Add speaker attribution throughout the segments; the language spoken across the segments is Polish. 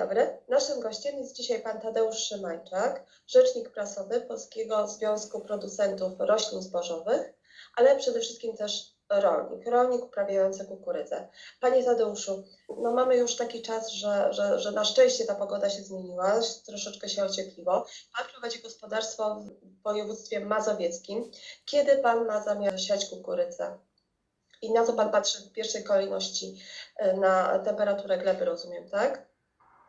Speaker 1: dobry. Naszym gościem jest dzisiaj pan Tadeusz Szymańczak, rzecznik prasowy Polskiego Związku Producentów Roślin Zbożowych, ale przede wszystkim też rolnik, rolnik uprawiający kukurydzę. Panie Tadeuszu, no mamy już taki czas, że, że, że na szczęście ta pogoda się zmieniła, troszeczkę się ociekliło. Pan prowadzi gospodarstwo w województwie mazowieckim. Kiedy pan ma zamiar siać kukurydzę? I na co pan patrzy w pierwszej kolejności? E, Na temperaturę gleby, rozumiem, tak?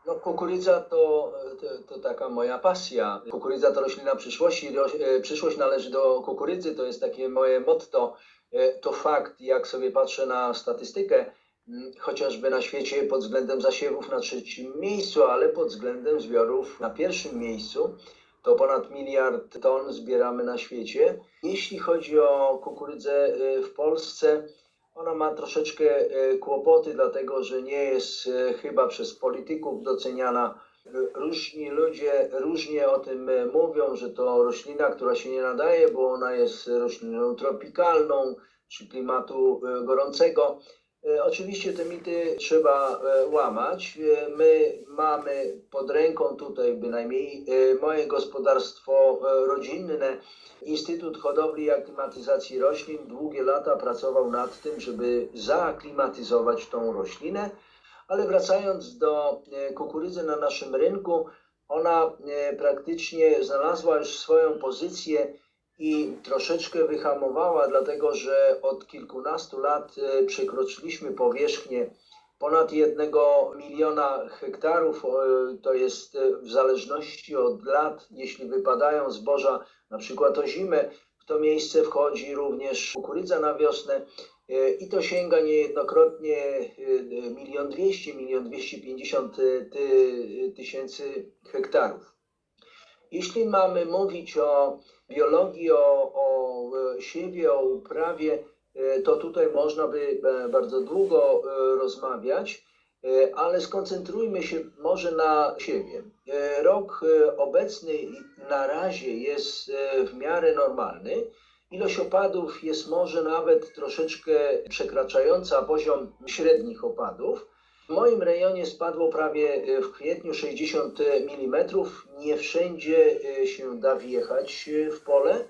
Speaker 2: No, kukurydza to, to, to taka moja pasja. Kukurydza to roślina przyszłości. Roś, e, przyszłość należy do kukurydzy, to jest takie moje motto. E, To fakt, jak sobie patrzę na statystykę, m, chociażby na świecie pod względem zasiewów na trzecim miejscu, ale pod względem zbiorów na pierwszym miejscu, to ponad miliard ton zbieramy na świecie. Jeśli chodzi o kukurydzę e, w Polsce, ona ma troszeczkę e, kłopoty, dlatego że nie jest e, chyba przez polityków doceniana. Różni ludzie różnie o tym e, mówią, że to roślina, która się nie nadaje, bo ona jest rośliną tropikalną czy klimatu gorącego. E, Oczywiście te mity trzeba e, łamać. E, My mamy pod ręką tutaj bynajmniej moje gospodarstwo rodzinne, Instytut Hodowli i Aklimatyzacji Roślin długie lata pracował nad tym, żeby zaaklimatyzować tą roślinę, ale wracając do kukurydzy na naszym rynku, ona praktycznie znalazła już swoją pozycję i troszeczkę wyhamowała, dlatego że od kilkunastu lat e, przekroczyliśmy powierzchnię ponad jednego miliona hektarów. E, To jest e, w zależności od lat, jeśli wypadają zboża, na przykład o zimę, w to miejsce wchodzi również kukurydza na wiosnę i to sięga niejednokrotnie milion dwieście, milion dwieście pięćdziesiąt ty- tysięcy hektarów. Jeśli mamy mówić o biologii, o, o e, siewie, o uprawie, e, to tutaj można by e, bardzo długo rozmawiać, ale skoncentrujmy się może na siewie. E, Rok obecny na razie jest w miarę normalny. Ilość opadów jest może nawet troszeczkę przekraczająca poziom średnich opadów. W moim rejonie spadło prawie e, w kwietniu 60 mm. Nie wszędzie e, się da wjechać w pole,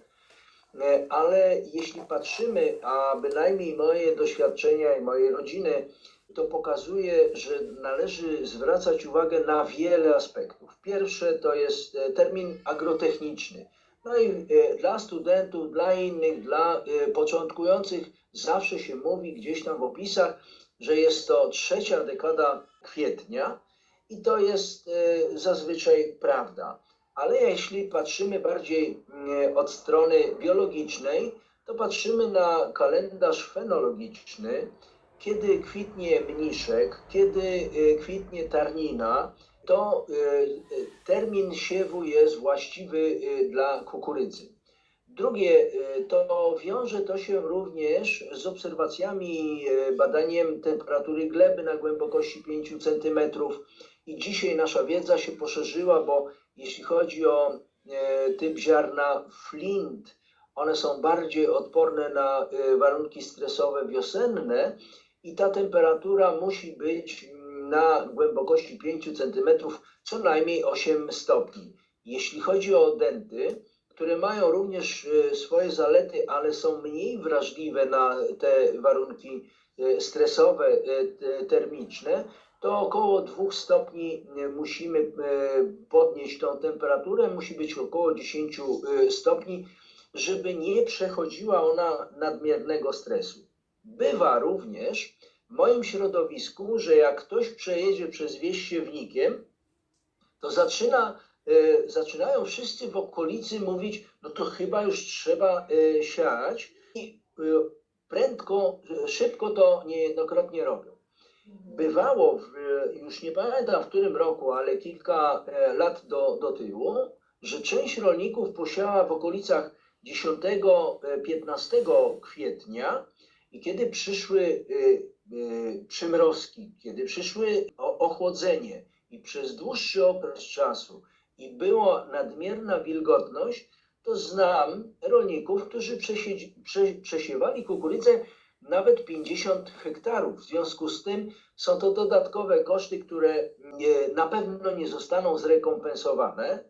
Speaker 2: ale jeśli patrzymy, a bynajmniej moje doświadczenia i mojej rodziny, to pokazuje, że należy zwracać uwagę na wiele aspektów. Pierwsze to jest termin agrotechniczny. No i dla studentów, dla innych, dla początkujących zawsze się mówi gdzieś tam w opisach, że jest to trzecia dekada kwietnia i to jest e, zazwyczaj prawda. Ale jeśli patrzymy bardziej mm, od strony biologicznej, to patrzymy na kalendarz fenologiczny, kiedy kwitnie mniszek, kiedy e, kwitnie tarnina, to termin siewu jest właściwy dla kukurydzy. Drugie, e, to wiąże to się również z obserwacjami, e, badaniem temperatury gleby na głębokości 5 cm. I dzisiaj nasza wiedza się poszerzyła, bo jeśli chodzi o e, typ ziarna flint, one są bardziej odporne na warunki stresowe wiosenne i ta temperatura musi być na głębokości 5 cm co najmniej 8 stopni. Jeśli chodzi o denty, które mają również e, swoje zalety, ale są mniej wrażliwe na te warunki e, stresowe, e, te- termiczne, to około 2 stopni musimy podnieść tą temperaturę, musi być około 10 e, stopni, żeby nie przechodziła ona nadmiernego stresu. Bywa również w moim środowisku, że jak ktoś przejedzie przez wieś siewnikiem, to zaczyna, zaczynają wszyscy w okolicy mówić, no to chyba już trzeba e, siać i e, prędko, e, szybko to niejednokrotnie robią. Bywało, w, już nie pamiętam w którym roku, ale kilka e, lat do, do tyłu, że część rolników posiała w okolicach 10-15 kwietnia i kiedy przyszły e, e, przymrozki, kiedy przyszły ochłodzenie i przez dłuższy okres czasu i była nadmierna wilgotność, to znam rolników, którzy przesiewali kukurydzę nawet 50 hektarów. W związku z tym są to dodatkowe koszty, które nie, na pewno nie zostaną zrekompensowane.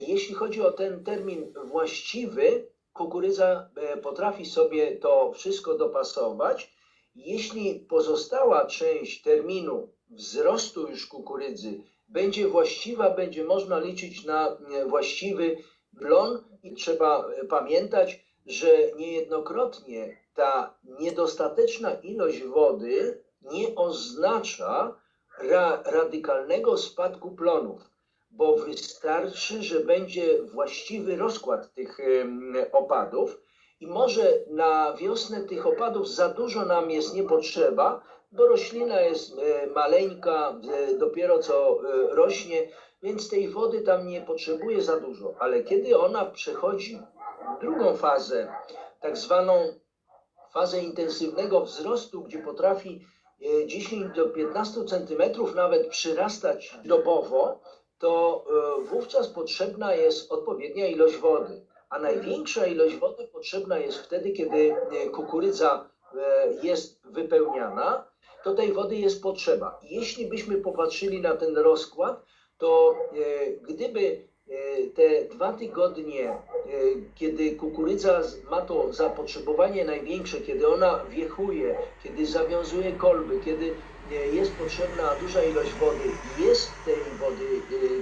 Speaker 2: Jeśli chodzi o ten termin właściwy, kukurydza e, potrafi sobie to wszystko dopasować. Jeśli pozostała część terminu wzrostu już kukurydzy będzie właściwa, będzie można liczyć na e, właściwy plon i trzeba e, pamiętać, że niejednokrotnie ta niedostateczna ilość wody nie oznacza ra radykalnego spadku plonów, bo wystarczy, że będzie właściwy rozkład tych em, opadów i może na wiosnę tych opadów za dużo nam jest nie potrzeba, bo roślina jest e, maleńka, e, dopiero co e, rośnie, więc tej wody tam nie potrzebuje za dużo. Ale kiedy ona przechodzi drugą fazę, tak zwaną fazę intensywnego wzrostu, gdzie potrafi e, 10 do 15 centymetrów nawet przyrastać dobowo, to wówczas potrzebna jest odpowiednia ilość wody. A największa ilość wody potrzebna jest wtedy, kiedy kukurydza jest wypełniana, to tej wody jest potrzeba. Jeśli byśmy popatrzyli na ten rozkład, to e, gdyby e, te dwa tygodnie, e, kiedy kukurydza ma to zapotrzebowanie największe, kiedy ona wiechuje, kiedy zawiązuje kolby, kiedy jest potrzebna duża ilość wody, jest tej wody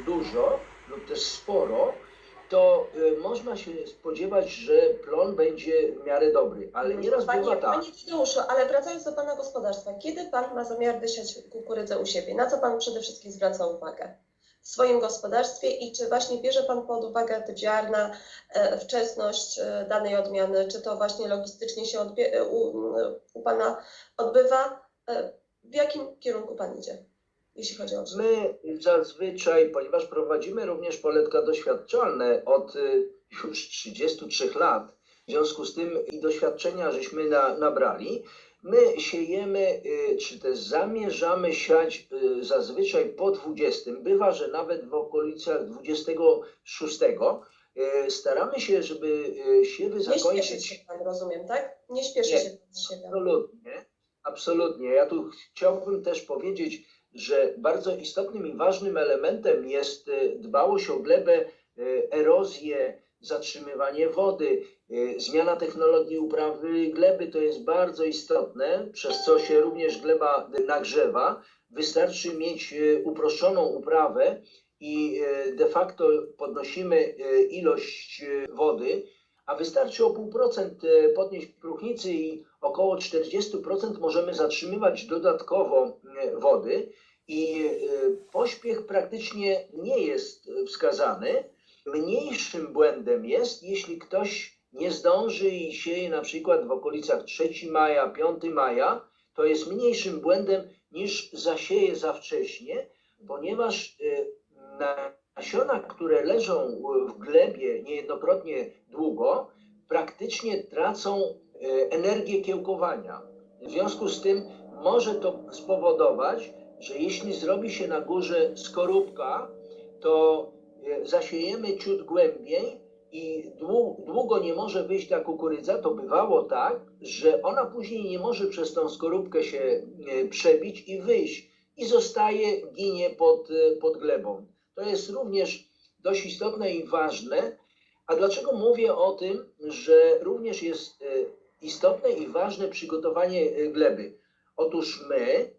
Speaker 2: dużo lub też sporo, to e, można się spodziewać, że plon będzie w miarę dobry. Ale nieraz
Speaker 1: Panie,
Speaker 2: bywa tak.
Speaker 1: Panie Tadeuszu, ale wracając do Pana gospodarstwa, kiedy Pan ma zamiar wysiać kukurydzę u siebie? Na co Pan przede wszystkim zwraca uwagę? W swoim gospodarstwie i czy właśnie bierze Pan pod uwagę typ ziarna, e, wczesność e, danej odmiany, czy to właśnie logistycznie się odbie- u, u Pana odbywa? E, W jakim kierunku Pan idzie, jeśli chodzi o
Speaker 2: My zazwyczaj, ponieważ prowadzimy również poletka doświadczalne od y, już 33 lat, w związku z tym i doświadczenia żeśmy na, nabrali, my siejemy, y, czy też zamierzamy siać y, zazwyczaj po 20. Bywa, że nawet w okolicach 26. y, Staramy się, żeby siewy
Speaker 1: Nie śpieszy
Speaker 2: zakończyć.
Speaker 1: się Pan, rozumiem, tak? Nie śpieszy
Speaker 2: Nie.
Speaker 1: się Pan z siebie.
Speaker 2: Absolutnie, absolutnie. Ja tu chciałbym też powiedzieć, że bardzo istotnym i ważnym elementem jest e, dbałość o glebę, e, erozję, zatrzymywanie wody, e, zmiana technologii uprawy gleby to jest bardzo istotne, przez co się również gleba nagrzewa. Wystarczy mieć uproszczoną uprawę i de facto podnosimy ilość wody, a wystarczy o pół procent e, podnieść próchnicy i około 40% możemy zatrzymywać dodatkowo wody i e, pośpiech praktycznie nie jest e, wskazany. Mniejszym błędem jest, jeśli ktoś nie zdąży i sieje na przykład w okolicach 3 maja, 5 maja, to jest mniejszym błędem niż zasieje za wcześnie, ponieważ e, nasiona, które leżą w glebie niejednokrotnie długo, praktycznie tracą energię kiełkowania. W związku z tym może to spowodować, że jeśli zrobi się na górze skorupka, to e, zasiejemy ciut głębiej i dłu- długo nie może wyjść ta kukurydza, to bywało tak, że ona później nie może przez tą skorupkę się e, przebić i wyjść i zostaje, ginie pod, e, pod glebą. To jest również dość istotne i ważne. A dlaczego mówię o tym, że również jest istotne i ważne przygotowanie gleby? Otóż my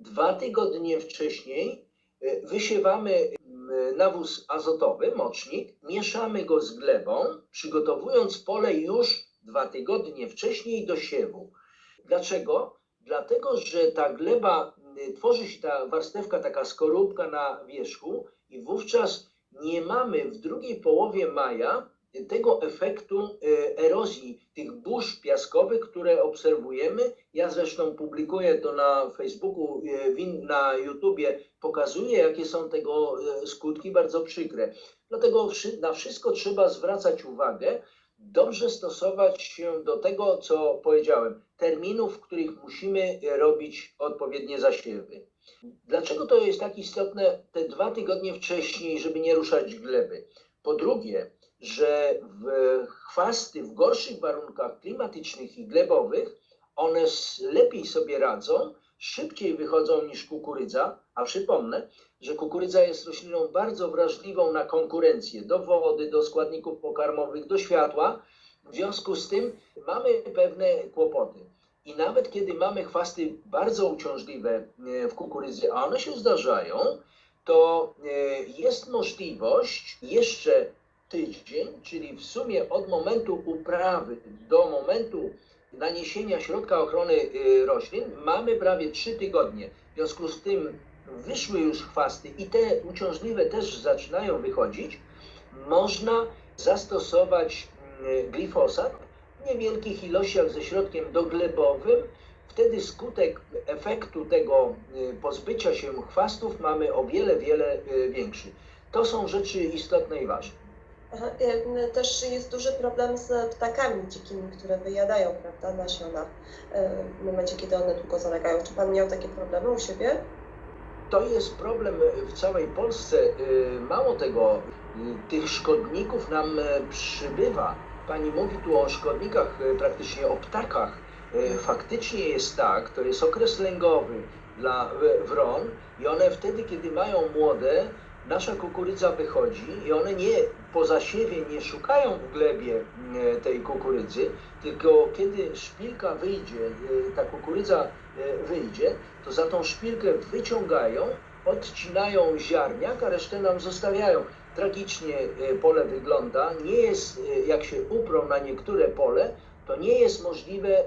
Speaker 2: dwa tygodnie wcześniej e, wysiewamy m, nawóz azotowy, mocznik, mieszamy go z glebą, przygotowując pole już dwa tygodnie wcześniej do siewu. Dlaczego? Dlatego, że ta gleba, m, tworzy się ta warstewka, taka skorupka na wierzchu i wówczas nie mamy w drugiej połowie maja tego efektu e, erozji, tych burz piaskowych, które obserwujemy. Ja zresztą publikuję to na Facebooku, e, na YouTubie, pokazuję, jakie są tego e, skutki bardzo przykre. Dlatego na wszystko trzeba zwracać uwagę, dobrze stosować się do tego, co powiedziałem, terminów, w których musimy robić odpowiednie zasiewy. Dlaczego to jest tak istotne te dwa tygodnie wcześniej, żeby nie ruszać gleby? Po drugie, że w chwasty w gorszych warunkach klimatycznych i glebowych, one lepiej sobie radzą, szybciej wychodzą niż kukurydza, a przypomnę, że kukurydza jest rośliną bardzo wrażliwą na konkurencję do wody, do składników pokarmowych, do światła. W związku z tym mamy pewne kłopoty. I nawet kiedy mamy chwasty bardzo uciążliwe e, w kukurydzy, a one się zdarzają, to e, jest możliwość jeszcze tydzień, czyli w sumie od momentu uprawy do momentu naniesienia środka ochrony y, roślin mamy prawie 3 tygodnie. W związku z tym wyszły już chwasty i te uciążliwe też zaczynają wychodzić. Można zastosować mm, glifosat w niewielkich ilościach ze środkiem doglebowym. Wtedy skutek efektu tego y, pozbycia się chwastów mamy o wiele, wiele y, większy. To są rzeczy istotne i ważne.
Speaker 1: Też jest duży problem z ptakami dzikimi, które wyjadają prawda, nasiona w momencie, kiedy one długo zalegają. Czy Pan miał takie problemy u siebie?
Speaker 2: To jest problem w całej Polsce. Y, Mało tego, y, tych szkodników nam e, przybywa. Pani mówi tu o szkodnikach, e, praktycznie o ptakach. E, Faktycznie jest tak, to jest okres lęgowy dla wron i one wtedy, kiedy mają młode, nasza kukurydza wychodzi i one nie po zasiewie nie szukają w glebie e, tej kukurydzy, tylko kiedy szpilka wyjdzie, e, ta kukurydza e, wyjdzie, to za tą szpilkę wyciągają, odcinają ziarniak, a resztę nam zostawiają. Tragicznie pole wygląda. Nie jest, jak się uprą na niektóre pole, to nie jest możliwe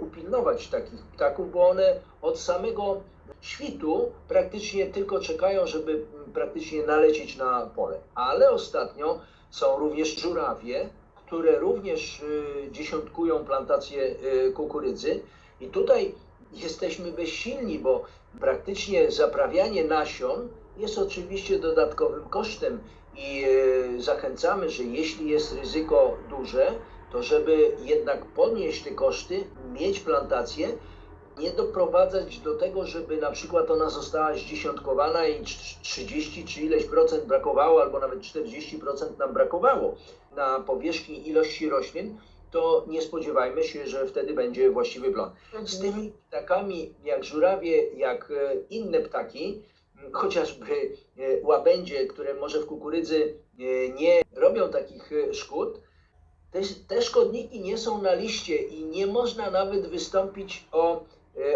Speaker 2: upilnować takich ptaków, bo one od samego świtu praktycznie tylko czekają, żeby praktycznie nalecieć na pole. Ale ostatnio są również żurawie, które również y, dziesiątkują plantacje y, kukurydzy. I tutaj jesteśmy bezsilni, bo praktycznie zaprawianie nasion jest oczywiście dodatkowym kosztem i e, zachęcamy, że jeśli jest ryzyko duże, to żeby jednak podnieść te koszty, mieć plantację, nie doprowadzać do tego, żeby na przykład ona została zdziesiątkowana i trz- 30 czy ileś procent brakowało, albo nawet 40% nam brakowało na powierzchni ilości roślin, to nie spodziewajmy się, że wtedy będzie właściwy plon. Z tymi ptakami jak żurawie, jak e, inne ptaki, chociażby e, łabędzie, które może w kukurydzy e, nie robią takich szkód, te, te szkodniki nie są na liście i nie można nawet wystąpić o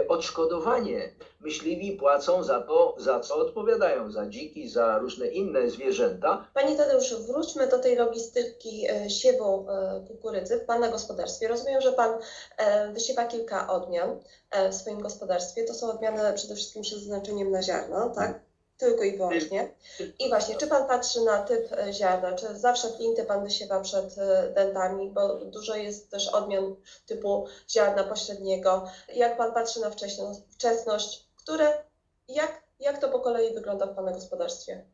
Speaker 2: odszkodowanie. Myśliwi płacą za to, za co odpowiadają, za dziki, za różne inne zwierzęta.
Speaker 1: Panie Tadeuszu, wróćmy do tej logistyki e, siewu e, kukurydzy w Pana gospodarstwie. Rozumiem, że Pan e, wysiewa kilka odmian e, w swoim gospodarstwie. To są odmiany przede wszystkim przeznaczeniem na ziarno, tak? Tylko i wyłącznie. I właśnie, czy Pan patrzy na typ e, ziarna? Czy zawsze flinty Pan wysiewa przed e, dętami? Bo dużo jest też odmian typu ziarna pośredniego. Jak Pan patrzy na wczesność, które, jak, jak to po kolei wygląda w Pana gospodarstwie?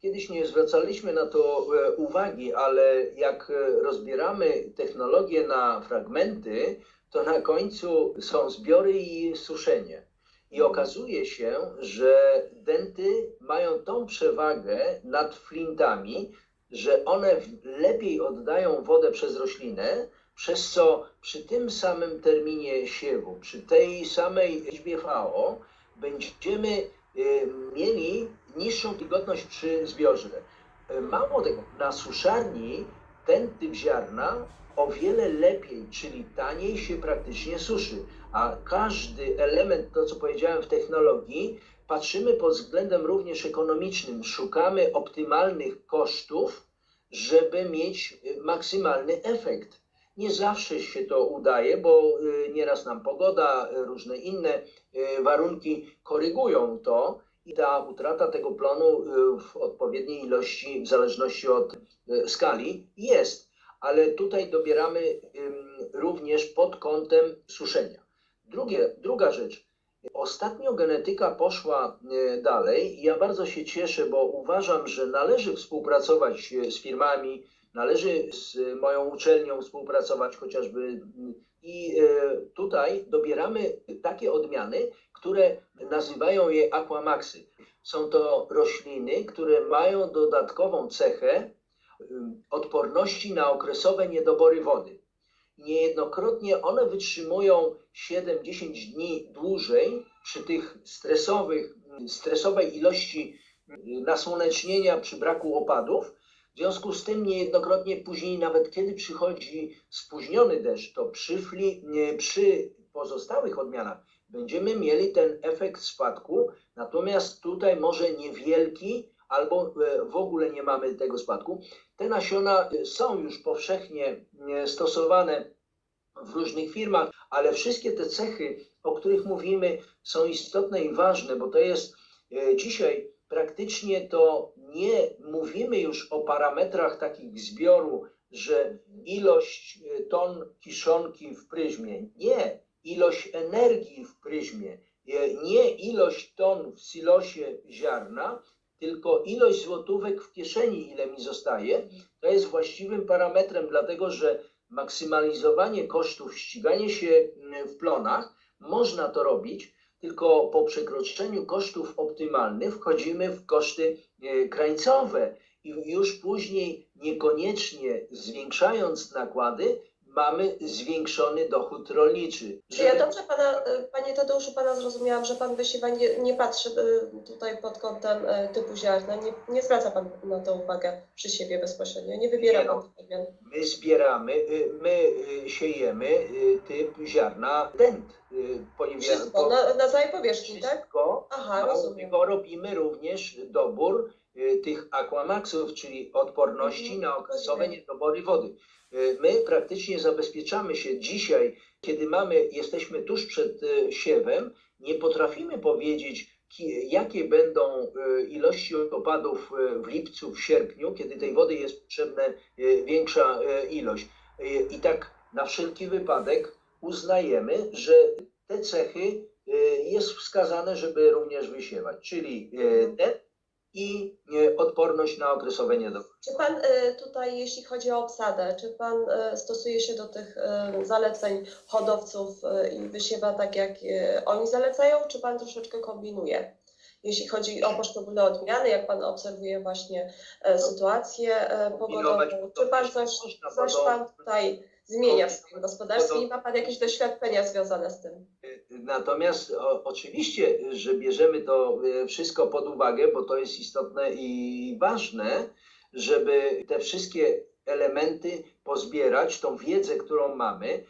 Speaker 2: Kiedyś nie zwracaliśmy na to e, uwagi, ale jak rozbieramy technologię na fragmenty, to na końcu są zbiory i suszenie. I okazuje się, że denty mają tą przewagę nad flintami, że one lepiej oddają wodę przez roślinę, przez co przy tym samym terminie siewu, przy tej samej liczbie VO, będziemy y, mieli niższą wilgotność przy zbiorze. Y, Mało tego, na suszarni ten typ ziarna o wiele lepiej, czyli taniej się praktycznie suszy, a każdy element, to co powiedziałem w technologii, patrzymy pod względem również ekonomicznym, szukamy optymalnych kosztów, żeby mieć y, maksymalny efekt. Nie zawsze się to udaje, bo y, nieraz nam pogoda, y, różne inne warunki korygują to i ta utrata tego plonu w odpowiedniej ilości, w zależności od skali, jest. Ale tutaj dobieramy również pod kątem suszenia. Drugie, druga rzecz. Ostatnio genetyka poszła y, dalej i ja bardzo się cieszę, bo uważam, że należy współpracować y, z firmami, należy z y, moją uczelnią współpracować chociażby mm, i y, tutaj dobieramy takie odmiany, które nazywają je aquamaxy. Są to rośliny, które mają dodatkową cechę odporności na okresowe niedobory wody. Niejednokrotnie one wytrzymują 7-10 dni dłużej przy tych stresowych, stresowej ilości nasłonecznienia przy braku opadów. W związku z tym niejednokrotnie później, nawet kiedy przychodzi spóźniony deszcz, to przy, fli, przy pozostałych odmianach będziemy mieli ten efekt spadku, natomiast tutaj może niewielki albo e, w ogóle nie mamy tego spadku. Te nasiona e, są już powszechnie e, stosowane w różnych firmach, ale wszystkie te cechy, o których mówimy, są istotne i ważne, bo to jest dzisiaj praktycznie to nie mówimy już o parametrach takich zbioru, że ilość ton kiszonki w pryzmie. Nie, ilość energii w pryzmie. Nie ilość ton w silosie ziarna, tylko ilość złotówek w kieszeni, ile mi zostaje, to jest właściwym parametrem, dlatego że maksymalizowanie kosztów, ściganie się mm, w plonach, można to robić, tylko po przekroczeniu kosztów optymalnych wchodzimy w koszty e, krańcowe i już później niekoniecznie zwiększając nakłady, mamy zwiększony dochód rolniczy.
Speaker 1: Czy ja dobrze pana, y, panie Tadeuszu, pana zrozumiałam, że pan wysiewa nie, nie patrzy y, tutaj pod kątem y, typu ziarna, nie, nie zwraca pan na to uwagę przy siebie bezpośrednio, nie wybiera
Speaker 2: Nie no.
Speaker 1: pan.
Speaker 2: My zbieramy, y, my y, siejemy y, typ ziarna y, ponieważ
Speaker 1: Wszystko, na, na całej powierzchni, tak?
Speaker 2: wszystko
Speaker 1: Aha,
Speaker 2: Mało
Speaker 1: rozumiem.
Speaker 2: robimy również dobór tych aquamaxów, czyli odporności
Speaker 1: Mhm,
Speaker 2: na okresowe niedobory wody. Y, My praktycznie zabezpieczamy się dzisiaj, kiedy mamy, jesteśmy tuż przed y, siewem, nie potrafimy powiedzieć, ki- jakie będą y, ilości opadów w lipcu, w sierpniu, kiedy tej wody jest potrzebna większa ilość. I tak na wszelki wypadek uznajemy, że te cechy jest wskazane, żeby również wysiewać, czyli ten i y, odporność na okresowe niedobory.
Speaker 1: Czy pan y, tutaj, jeśli chodzi o obsadę, czy pan y, stosuje się do tych zaleceń hodowców i wysiewa tak, jak oni zalecają, czy pan troszeczkę kombinuje? Jeśli chodzi o poszczególne odmiany, jak pan obserwuje właśnie e, sytuację e, pogodową, czy pan coś, coś pan tutaj zmienia w swoim gospodarstwie i ma pan jakieś doświadczenia związane z tym?
Speaker 2: Natomiast o, oczywiście, że bierzemy to y, wszystko pod uwagę, bo to jest istotne i ważne, żeby te wszystkie elementy pozbierać, tą wiedzę, którą mamy,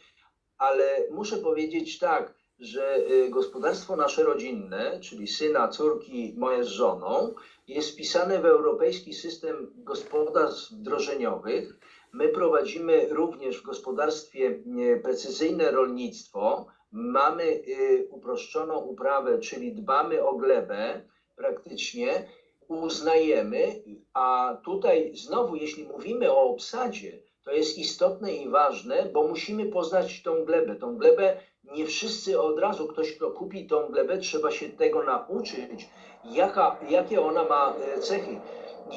Speaker 2: ale muszę powiedzieć tak, że y, gospodarstwo nasze rodzinne, czyli syna, córki, moje z żoną, jest wpisane w europejski system gospodarstw wdrożeniowych. My prowadzimy również w gospodarstwie y, precyzyjne rolnictwo. Mamy y, uproszczoną uprawę, czyli dbamy o glebę praktycznie, uznajemy, a tutaj znowu, jeśli mówimy o obsadzie, to jest istotne i ważne, bo musimy poznać tą glebę. Tą glebę nie wszyscy od razu, ktoś kto kupi tą glebę, trzeba się tego nauczyć, jaka, jakie ona ma e, cechy.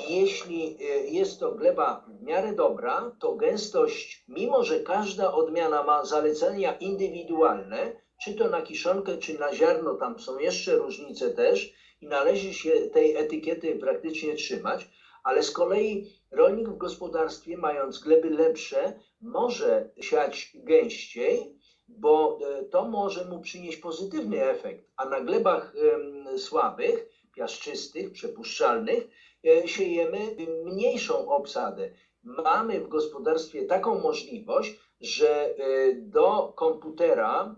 Speaker 2: Jeśli e, jest to gleba w miarę dobra, to gęstość, mimo że każda odmiana ma zalecenia indywidualne, czy to na kiszonkę, czy na ziarno, tam są jeszcze różnice też i należy się tej etykiety praktycznie trzymać, ale z kolei rolnik w gospodarstwie, mając gleby lepsze, może siać gęściej, bo e, to może mu przynieść pozytywny efekt, a na glebach słabych, piaszczystych, przepuszczalnych e, siejemy mniejszą obsadę. Mamy w gospodarstwie taką możliwość, że e, do komputera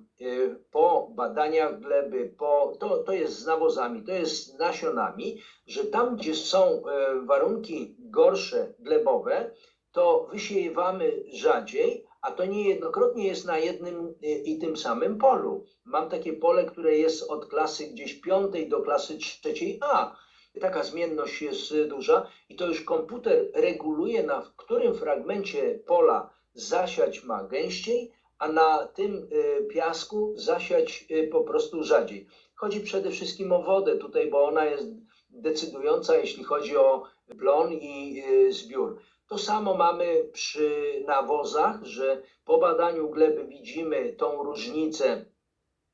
Speaker 2: po badaniach gleby, po, to, to jest z nawozami, to jest z nasionami, że tam, gdzie są warunki gorsze glebowe, to wysiewamy rzadziej, a to niejednokrotnie jest na jednym e, i tym samym polu. Mam takie pole, które jest od klasy gdzieś piątej do klasy trzeciej A. Taka zmienność jest duża i to już komputer reguluje, na którym fragmencie pola zasiać ma gęściej, a na tym e, piasku zasiać e, po prostu rzadziej. Chodzi przede wszystkim o wodę tutaj, bo ona jest decydująca, jeśli chodzi o plon i zbiór. To samo mamy przy nawozach, że po badaniu gleby widzimy tą różnicę,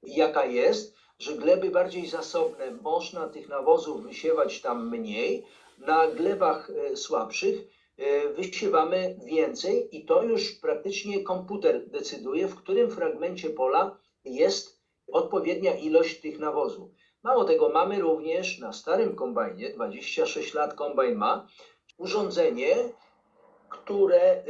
Speaker 2: jaka jest, że gleby bardziej zasobne można tych nawozów wysiewać tam mniej, na glebach e, słabszych e, wysiewamy więcej i to już praktycznie komputer decyduje, w którym fragmencie pola jest odpowiednia ilość tych nawozów. Mało tego, mamy również na starym kombajnie, 26 lat kombajn ma, urządzenie, które e,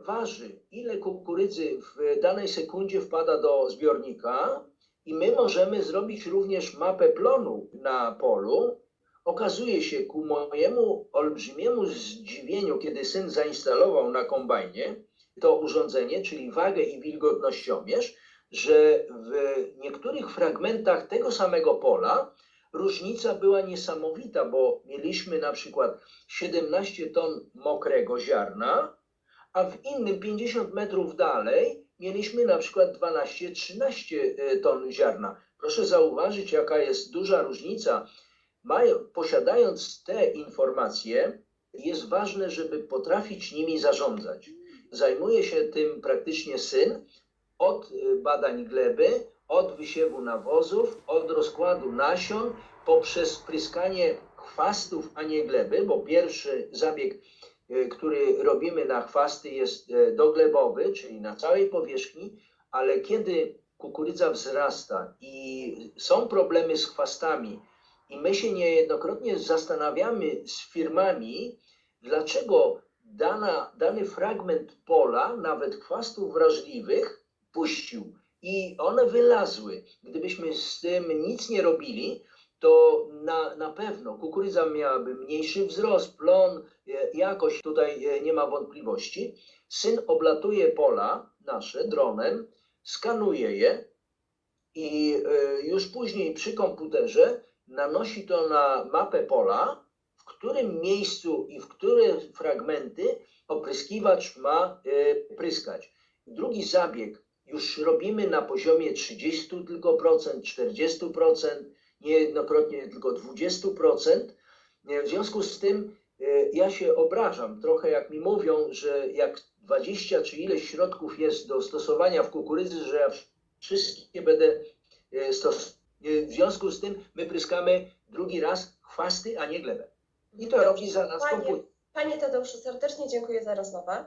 Speaker 2: waży, ile kukurydzy w danej sekundzie wpada do zbiornika i my możemy zrobić również mapę plonu na polu. Okazuje się ku mojemu olbrzymiemu zdziwieniu, kiedy syn zainstalował na kombajnie to urządzenie, czyli wagę i wilgotnościomierz, że w niektórych fragmentach tego samego pola różnica była niesamowita, bo mieliśmy na przykład 17 ton mokrego ziarna, a w innym 50 metrów dalej mieliśmy na przykład 12-13 e, ton ziarna. Proszę zauważyć, jaka jest duża różnica. Mają, posiadając te informacje, jest ważne, żeby potrafić nimi zarządzać. Zajmuje się tym praktycznie syn od y, badań gleby, od wysiewu nawozów, od rozkładu nasion, poprzez pryskanie chwastów, a nie gleby, bo pierwszy zabieg, y, który robimy na chwasty jest y, doglebowy, czyli na całej powierzchni, ale kiedy kukurydza wzrasta i są problemy z chwastami, i my się niejednokrotnie zastanawiamy z firmami, dlaczego dana, dany fragment pola, nawet chwastów wrażliwych, puścił i one wylazły. Gdybyśmy z tym nic nie robili, to na, na pewno kukurydza miałaby mniejszy wzrost, plon, e, jakość tutaj e, nie ma wątpliwości. Syn oblatuje pola nasze dronem, skanuje je i e, już później przy komputerze nanosi to na mapę pola, w którym miejscu i w które fragmenty opryskiwacz ma pryskać. Drugi zabieg już robimy na poziomie 30 tylko procent, 40%, niejednokrotnie tylko 20%. E, W związku z tym e, ja się obrażam trochę, jak mi mówią, że jak 20 czy ileś środków jest do stosowania w kukurydzy, że ja wszystkie będę e, stosował. W związku z tym my pryskamy drugi raz chwasty, a nie glebę. I to robi za nas
Speaker 1: Panie,
Speaker 2: komputer.
Speaker 1: Panie Tadeuszu, serdecznie dziękuję za rozmowę.